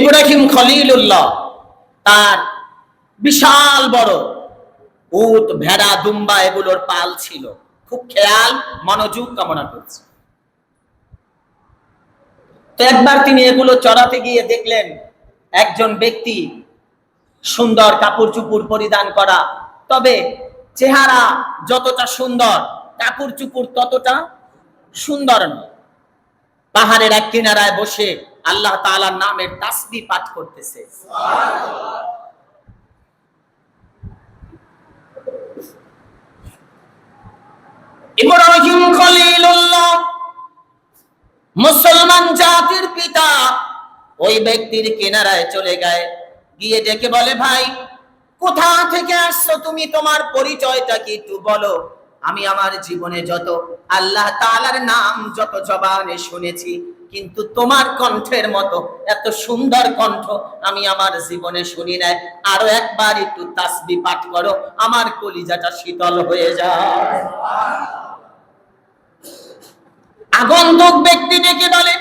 ইব্রাহিম খলিলুল্লাহ, তার বিশাল বড় উট, ভেড়া, দুম্বা এগুলোর পাল ছিল। খুব খেয়াল, মনোযোগ কামনা করছে। তো একবার তিনি এগুলো চড়াতে গিয়ে দেখলেন, একজন ব্যক্তি সুন্দর কাপড় চুপুর পরিধান করা। তবে চেহারা যতটা সুন্দর কাপড় চুপুর ততটা সুন্দর নয়। পাহাড়ের এক কিনারায় বসে আল্লাহ তাআলার নামের তাসবি পাঠ করতেছে। মুসলমান জাতির পিতা, ওই ব্যক্তির কিনারায় চলে গায় গিয়ে ডেকে বলে, ভাই, কোথা থেকে আসছো তুমি? তোমার পরিচয়টা কি একটু বলো। আমি আমার জীবনে যত আল্লাহ তাআলার নাম, যত জবানে শুনেছি কিন্তু তোমার কণ্ঠের মতো এত সুন্দর কণ্ঠ আমি আমার জীবনে শুনি নাই। আরও একবার একটু তাসবি পাঠ করো, আমার কলিজাটা শীতল হয়ে যায়। আগন্তুক ব্যক্তি ডেকে বলে,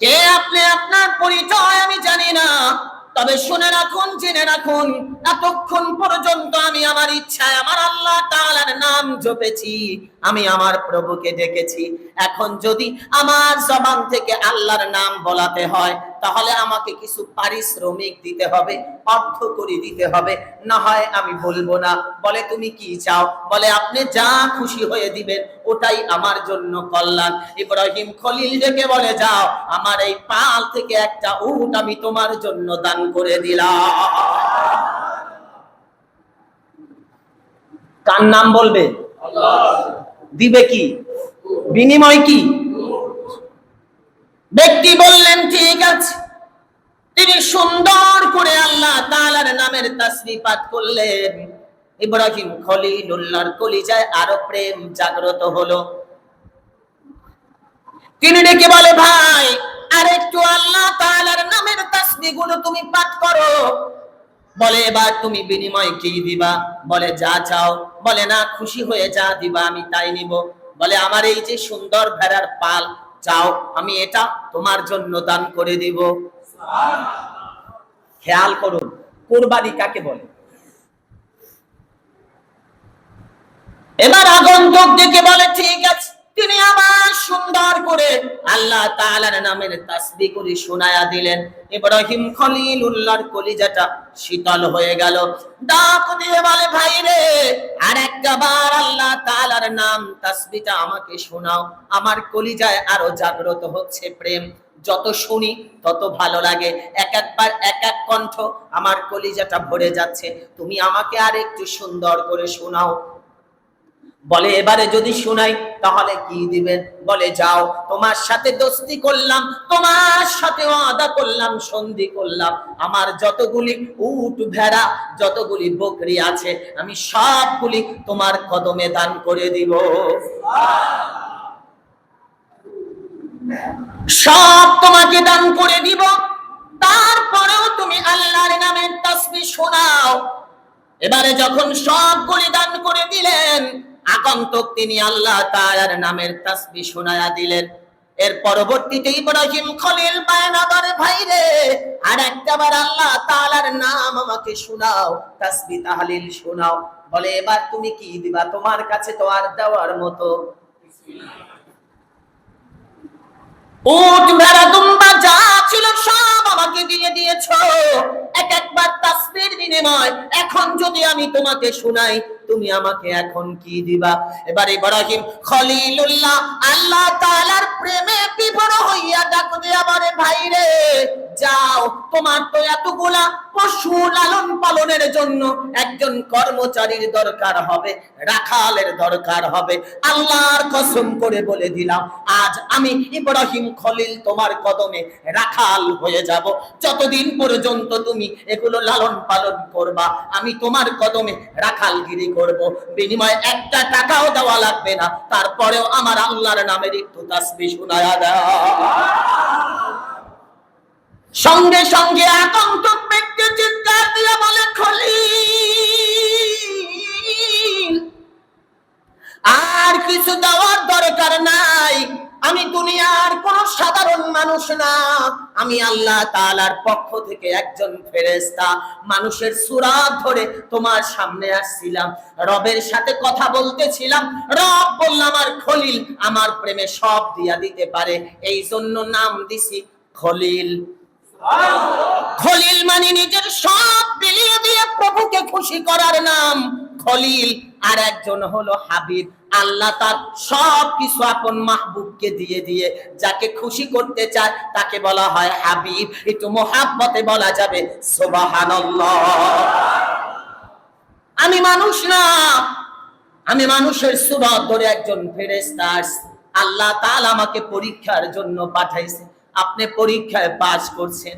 কে আপনি আপনার তবে শুনে রাখুন, জেনে রাখুন, এতক্ষণ পর্যন্ত আমি আমার ইচ্ছায় আমার আল্লাহ তাআলার নাম জপেছি, আমি আমার প্রভুকে ডেকেছি। এখন যদি আমার জবান থেকে আল্লাহর নাম বলাতে হয় তাহলে আমাকে কিছু পারিশ্রমিক দিতে হবে, অর্থ করে দিতে হবে। না হয় আমি বলব না, বলে তুমি কি চাও? বলে আপনি যা খুশি হয়ে দিবেন, ওটাই আমার জন্য কল্যাণ। ইব্রাহিম খলিল ডেকে বলে, যাও, আমার এই পাল থেকে একটা উট আমি তোমার জন্য দান করে দিলাম। কার নাম বলবে? দিবে কি? বিনিময় কি? ব্যক্তি নামের তাসবিহ পাঠ করলেন। ইব্রাহিম খলিলুল্লাহর কলিজায় আরও প্রেম জাগ্রত হলো। তিনি ডেকে বলে, ভাই, আর একটু আল্লাহ তাআলার নামের তাসবিহগুলো তুমি পাঠ করো। বলে, এবার তুমি বিনিময় কি দিবা? বলে, যা চাও। বলে, না, খুশি হয়ে যা দিবা, আমি তাই নিব। বলে, আমার এই যে সুন্দর ভেড়ার পাল চাও আমি এটা তোমার জন্য দান করে দিব। খেয়াল করুন কোরবানি কাকে বলে? এবার আগন্তুক দেখে বলে, ঠিক আছে, তিনি আবার সুন্দর করে আল্লাহ তাআলার নামের তাসবিহ করে শোনায়া দিলেন। ইব্রাহিম খলিলুল্লাহর কলিজাটা শীতল হয়ে গেল। ডাক দিয়ে বলে, ভাই রে আর একটা বার আল্লাহ তাআলার নাম তাসবিহটা আমাকে শোনাও। আমার কলিজায় আরও জাগ্রত হচ্ছে প্রেম। যত শুনি, তত ভালো লাগে। এক একবার, এক এক কণ্ঠ আমার কলিজাটা ভরে যাচ্ছে। তুমি আমাকে আর একটু সুন্দর করে শোনাও। বলে, এবারে যদি শুনাই, তাহলে কি দিবেন? বলে, যাও, তোমার সাথে দোস্তি করলাম, তোমার সাথে আদা করলাম, সন্ধি করলাম। আমার যতগুলি উট ভেড়া, যতগুলি বকরি আছে, আমি সবগুলি তোমার কদমে দান করে দিব। সব তোমাকে দান করে দিব। তারপরেও তুমি আল্লাহর নামের তাসবিহ শোনাও। এবারে যখন সবগুলি দান করে দিলেন, আগন্তুক তিনি আল্লাহ তাআলার নামের তাসবিহ শোনায়া দিলেন। এর পরবর্তীতে ইব্রাহিম খলিল বায়না করে ভাই রে আর একটাবার আল্লাহ তাআলার নাম আমাকে শোনাও তাসবিহ তাহলিল শোনাও। বলে, এবার তুমি কি দিবা? তোমার কাছে তো আর দেওয়ার মতো উট ভেড়া দুম্বা যা ছিল সব আমাকে দিয়ে দিয়েছ। এক একবার তাসবির বিনিময়। এখন যদি আমি তোমাকে শুনাই তুমি আমাকে এখন কি দিবা? এবার ইব্রাহিম খলিলুল্লাহ আল্লাহ তাআলার প্রেমে বিভোর হইয়া ডাক দিয়া বলে ভাই রে যাও, তোমার তো এতগুলা পশু লালন পালনের জন্য একজন কর্মচারীর দরকার হবে, রাখালের দরকার হবে। আল্লাহর কসম করে বলে দিলাম, আজ আমি ইব্রাহিম খলিল তোমার কদমে রাখাল হয়ে যাব। যতদিন পর্যন্ত তুমি এগুলো লালন পালন করবা, আমি তোমার কদমে রাখালগিরি করব। বিনিময়ে একটা টাকাও দেওয়া লাগবে না। তারপরেও আমার আল্লাহর নামের একটু তাসবি দেওয়া সঙ্গে সঙ্গে আতঙ্ক ব্যক্তি চিৎকার দিয়ে বলে খলি আর কিছু দেওয়ার দরকার নাই। আমি দুনিয়ার কোন সাধারণ মানুষ না। আমি আল্লাহ তাআলার পক্ষ থেকে একজন ফেরেশতা। মানুষের সুরা ধরে তোমার সামনে আসছিলাম। রবের সাথে কথা বলতেছিলাম। রব বললাম আমার খলিল আমার প্রেমে সব দিয়া দিতে পারে। এই জন্য নাম দিছি খলিল। খলিল মানে নিজের সব বিলিয়ে দিয়ে প্রভুকে খুশি করার নাম। খলিল আর একজন হলো হাবিব। আল্লাহ তার সব কিছু আপন মাহবুবকে দিয়ে দিয়ে যাকে খুশি করতে চায় তাকে বলা হয় হাবিব। একটু মোহাব্বতে বলা যাবে আমি মানুষ না। আমি মানুষের সুরত ধরে একজন আসছি। আল্লাহ তাআলা আমাকে পরীক্ষার জন্য পাঠাইছে। আপনি পরীক্ষায় পাশ করছেন।